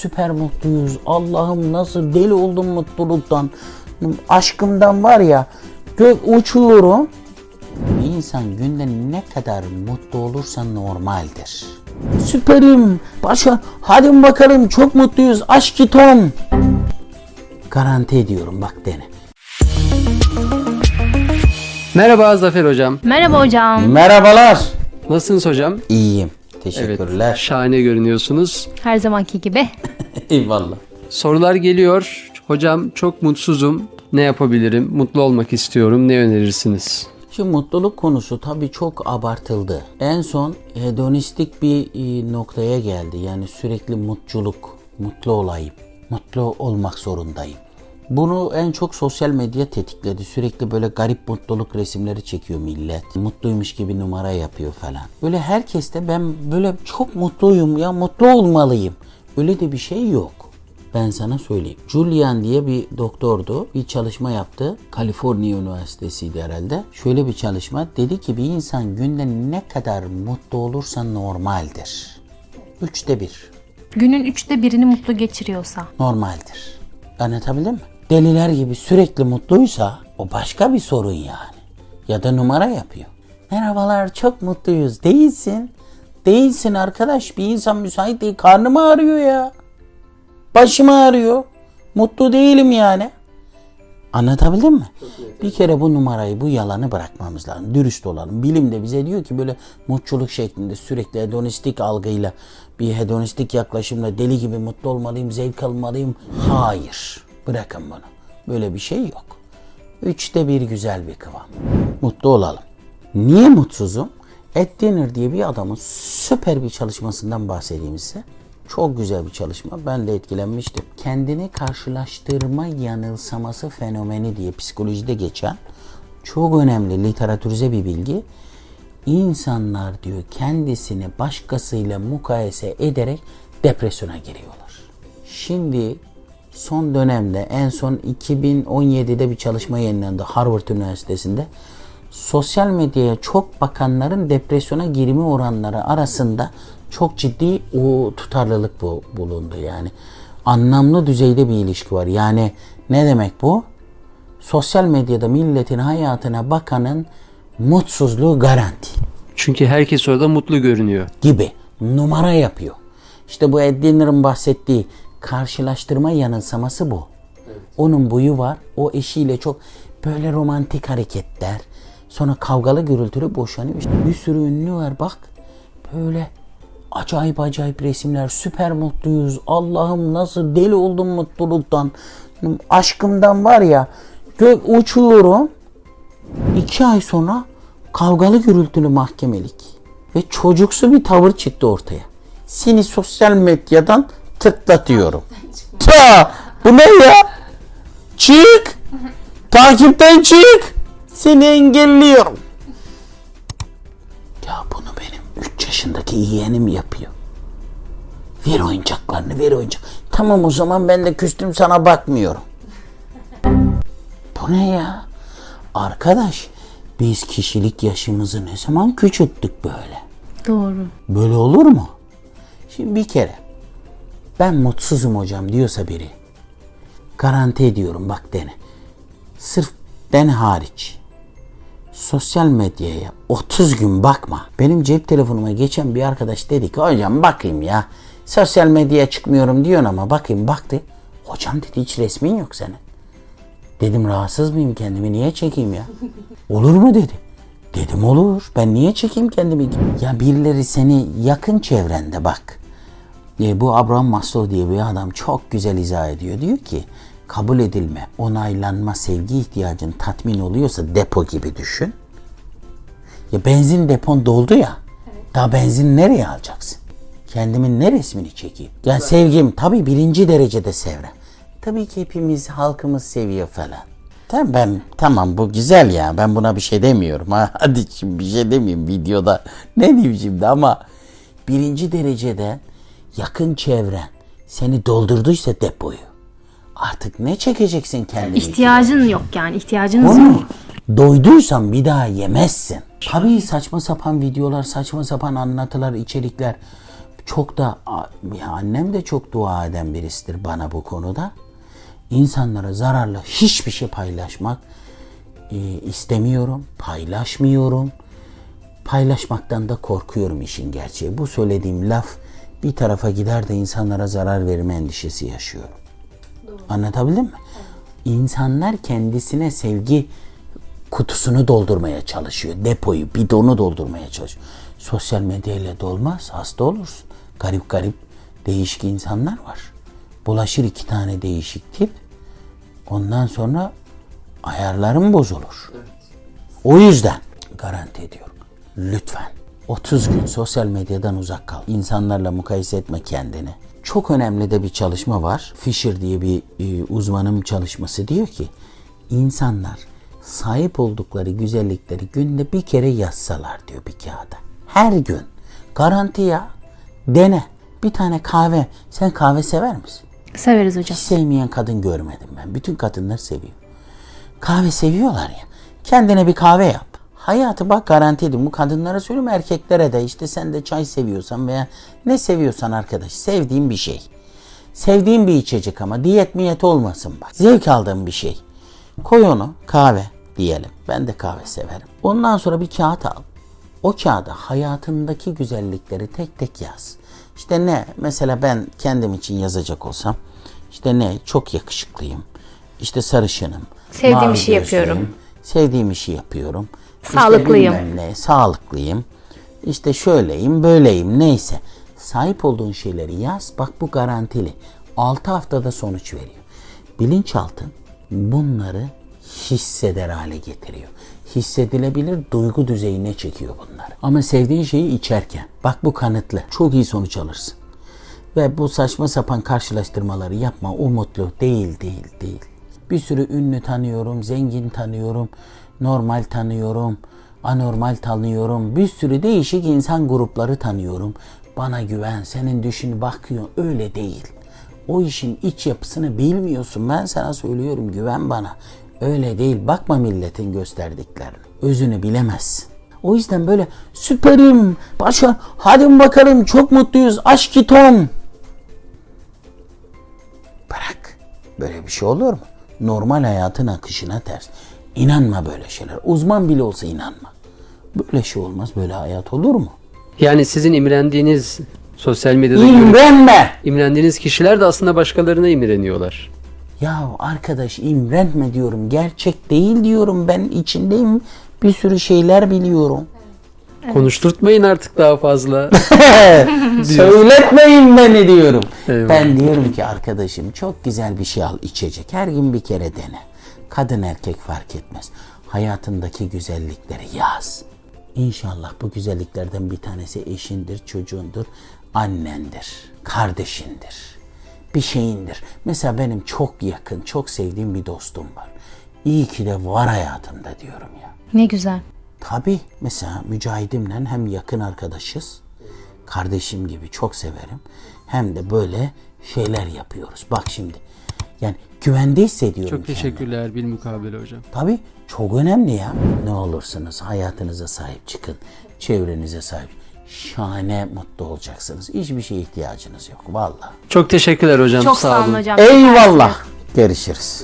süper mutluyuz. Allah'ım nasıl deli oldum mutluluktan. Aşkımdan var ya gök uçuyorum. Bir insan günde ne kadar mutlu olursa normaldir. Süperim. Başa hadi bakalım çok mutluyuz. Aşk Tom. Garanti ediyorum bak dene. Merhaba Zafer Hocam. Merhaba hocam. Merhabalar. Nasılsınız hocam? İyiyim. Evet. Teşekkürler. Şahane görünüyorsunuz. Her zamanki gibi. Eyvallah. Sorular geliyor. Hocam çok mutsuzum. Ne yapabilirim? Mutlu olmak istiyorum. Ne önerirsiniz? Şimdi mutluluk konusu tabii çok abartıldı. En son hedonistik bir e, noktaya geldi. Yani sürekli mutluluk, mutlu olayım, mutlu olmak zorundayım. Bunu en çok sosyal medya tetikledi. Sürekli böyle garip mutluluk resimleri çekiyor millet. Mutluymuş gibi numara yapıyor falan. Böyle herkes de ben böyle çok mutluyum ya mutlu olmalıyım. Öyle de bir şey yok. Ben sana söyleyeyim. Julian diye bir doktordu. Bir çalışma yaptı. Kaliforniya Üniversitesi'ydi herhalde. Şöyle bir çalışma. Dedi ki bir insan günde ne kadar mutlu olursa normaldir. Üçte bir. Günün üçte birini mutlu geçiriyorsa. Normaldir. Anlatabildim mi? Deliler gibi sürekli mutluysa o başka bir sorun yani. Ya da numara yapıyor. Merhabalar çok mutluyuz. Değilsin. Değilsin arkadaş. Bir insan müsait değil. Karnım ağrıyor ya. Başım ağrıyor. Mutlu değilim yani. Anlatabildim mi? Bir kere bu numarayı, bu yalanı bırakmamız lazım. Dürüst olalım. Bilim de bize diyor ki böyle mutluluk şeklinde sürekli hedonistik algıyla, bir hedonistik yaklaşımla deli gibi mutlu olmalıyım, zevk almalıyım. Hayır. Bırakın bunu. Böyle bir şey yok. Üçte bir güzel bir kıvam. Mutlu olalım. Niye mutsuzum? Ed Dinner diye bir adamın süper bir çalışmasından bahsedeyim size. Çok güzel bir çalışma. Ben de etkilenmiştim. Kendini karşılaştırma yanılsaması fenomeni diye psikolojide geçen çok önemli literatürize bir bilgi. İnsanlar diyor kendisini başkasıyla mukayese ederek depresyona giriyorlar. Şimdi son dönemde en son 2017'de bir çalışma yayınlandı Harvard Üniversitesi'nde. Sosyal medyaya çok bakanların depresyona girme oranları arasında çok ciddi o tutarlılık bu, bulundu yani. Anlamlı düzeyde bir ilişki var. Yani ne demek bu? Sosyal medyada milletin hayatına bakanın mutsuzluğu garanti Çünkü herkes orada mutlu görünüyor. gibi numara yapıyor. İşte bu Ed Dinner'ın bahsettiği karşılaştırma yanılsaması bu. Onun boyu var. O eşiyle çok böyle romantik hareketler. Sonra kavgalı gürültülü boşanıyor. İşte bir sürü ünlü var bak. Böyle acayip acayip resimler. Süper mutluyuz. Allah'ım nasıl deli oldum mutluluktan. Aşkımdan var ya gök uçuyorum. İki ay sonra kavgalı gürültülü mahkemelik ve çocuksu bir tavır çıktı ortaya. Seni sosyal medyadan tıklatıyorum. Ta, bu ne ya? Çık! Takipten çık! Seni engelliyorum. Ya bunu benim 3 yaşındaki yeğenim yapıyor. Ver oyuncaklarını ver oyuncak. Tamam o zaman ben de küstüm sana bakmıyorum. Bu ne ya? Arkadaş biz kişilik yaşımızı ne zaman küçülttük böyle? Doğru. Böyle olur mu? Şimdi bir kere ben mutsuzum hocam diyorsa biri garanti ediyorum bak dene. Sırf ben hariç sosyal medyaya 30 gün bakma. Benim cep telefonuma geçen bir arkadaş dedi ki hocam bakayım ya sosyal medyaya çıkmıyorum diyorsun ama bakayım baktı. Hocam dedi hiç resmin yok senin. Dedim rahatsız mıyım kendimi niye çekeyim ya? Olur mu dedi. Dedim olur. Ben niye çekeyim kendimi? Ya birileri seni yakın çevrende bak. E, bu Abraham Maslow diye bir adam çok güzel izah ediyor. Diyor ki kabul edilme, onaylanma, sevgi ihtiyacın tatmin oluyorsa depo gibi düşün. Ya benzin depon doldu ya. Daha benzin nereye alacaksın? Kendimin ne resmini çekeyim? Ya sevgim tabii birinci derecede sevrem. Tabii ki hepimiz halkımız seviyor falan. Tamam ben tamam bu güzel ya ben buna bir şey demiyorum ha hadi şimdi bir şey demeyeyim videoda ne diyeyim şimdi ama birinci derecede yakın çevren seni doldurduysa depoyu artık ne çekeceksin kendini? İhtiyacın yok yani. ihtiyacınız Onu yok. doyduysan bir daha yemezsin. Tabii saçma sapan videolar, saçma sapan anlatılar, içerikler çok da ya annem de çok dua eden birisidir bana bu konuda. İnsanlara zararlı hiçbir şey paylaşmak e, istemiyorum, paylaşmıyorum. Paylaşmaktan da korkuyorum işin gerçeği. Bu söylediğim laf bir tarafa gider de insanlara zarar verme endişesi yaşıyorum. Anlatabildim mi? İnsanlar kendisine sevgi kutusunu doldurmaya çalışıyor. Depoyu, bidonu doldurmaya çalışıyor. Sosyal medyayla dolmaz. Hasta olursun. Garip garip değişik insanlar var. Bulaşır iki tane değişik tip. Ondan sonra ayarlarım bozulur. O yüzden garanti ediyorum. Lütfen 30 gün sosyal medyadan uzak kal. İnsanlarla mukayese etme kendini. Çok önemli de bir çalışma var. Fisher diye bir e, uzmanın çalışması diyor ki insanlar sahip oldukları güzellikleri günde bir kere yazsalar diyor bir kağıda. Her gün. Garanti ya. Dene. Bir tane kahve. Sen kahve sever misin? Severiz hocam. Hiç sevmeyen kadın görmedim ben. Bütün kadınlar seviyor. Kahve seviyorlar ya. Kendine bir kahve yap. Hayatı bak garanti edin. Bu kadınlara söylüyorum erkeklere de işte sen de çay seviyorsan veya ne seviyorsan arkadaş sevdiğin bir şey. Sevdiğin bir içecek ama diyet miyet olmasın bak. Zevk aldığın bir şey. Koy onu kahve diyelim. Ben de kahve severim. Ondan sonra bir kağıt al. O kağıda hayatındaki güzellikleri tek tek yaz. İşte ne? Mesela ben kendim için yazacak olsam işte ne? Çok yakışıklıyım. İşte sarışınım. Sevdiğim işi gözlüyüm, yapıyorum. Sevdiğim işi yapıyorum. İşte Sağlıklıyım. bilmem ne, sağlıklıyım. İşte şöyleyim, böyleyim neyse. Sahip olduğun şeyleri yaz. Bak bu garantili. 6 haftada sonuç veriyor. Bilinçaltın bunları hisseder hale getiriyor. Hissedilebilir duygu düzeyine çekiyor bunlar. Ama sevdiğin şeyi içerken bak bu kanıtlı. Çok iyi sonuç alırsın. Ve bu saçma sapan karşılaştırmaları yapma. O mutlu değil, değil, değil. Bir sürü ünlü tanıyorum, zengin tanıyorum, normal tanıyorum, anormal tanıyorum. Bir sürü değişik insan grupları tanıyorum. Bana güven, senin düşün bakıyor. Öyle değil. O işin iç yapısını bilmiyorsun. Ben sana söylüyorum güven bana. Öyle değil. Bakma milletin gösterdiklerine. Özünü bilemezsin. O yüzden böyle süperim, başa, hadi bakalım çok mutluyuz, aşk tom. Bırak. Böyle bir şey olur mu? Normal hayatın akışına ters. İnanma böyle şeyler. Uzman bile olsa inanma. Böyle şey olmaz. Böyle hayat olur mu? Yani sizin imrendiğiniz sosyal medyada İmrenme. imrendiğiniz kişiler de aslında başkalarına imreniyorlar. Ya arkadaş imrenme diyorum. Gerçek değil diyorum. Ben içindeyim. Bir sürü şeyler biliyorum. Konuşturtmayın artık daha fazla. Söyletmeyin beni diyorum. Eyvallah. Ben diyorum ki arkadaşım çok güzel bir şey al içecek. Her gün bir kere dene. Kadın erkek fark etmez. Hayatındaki güzellikleri yaz. İnşallah bu güzelliklerden bir tanesi eşindir, çocuğundur, annendir, kardeşindir. Bir şeyindir. Mesela benim çok yakın, çok sevdiğim bir dostum var. İyi ki de var hayatımda diyorum ya. Ne güzel. Tabii mesela Mücahidimle hem yakın arkadaşız, kardeşim gibi çok severim. Hem de böyle şeyler yapıyoruz. Bak şimdi yani güvende hissediyorum Çok kendimi. teşekkürler bil mukabele hocam. Tabii çok önemli ya. Ne olursunuz hayatınıza sahip çıkın. Çevrenize sahip. Şahane mutlu olacaksınız. Hiçbir şeye ihtiyacınız yok. Vallahi. Çok teşekkürler hocam. Çok sağ sağ olun olun. hocam. Eyvallah. Görüşürüz.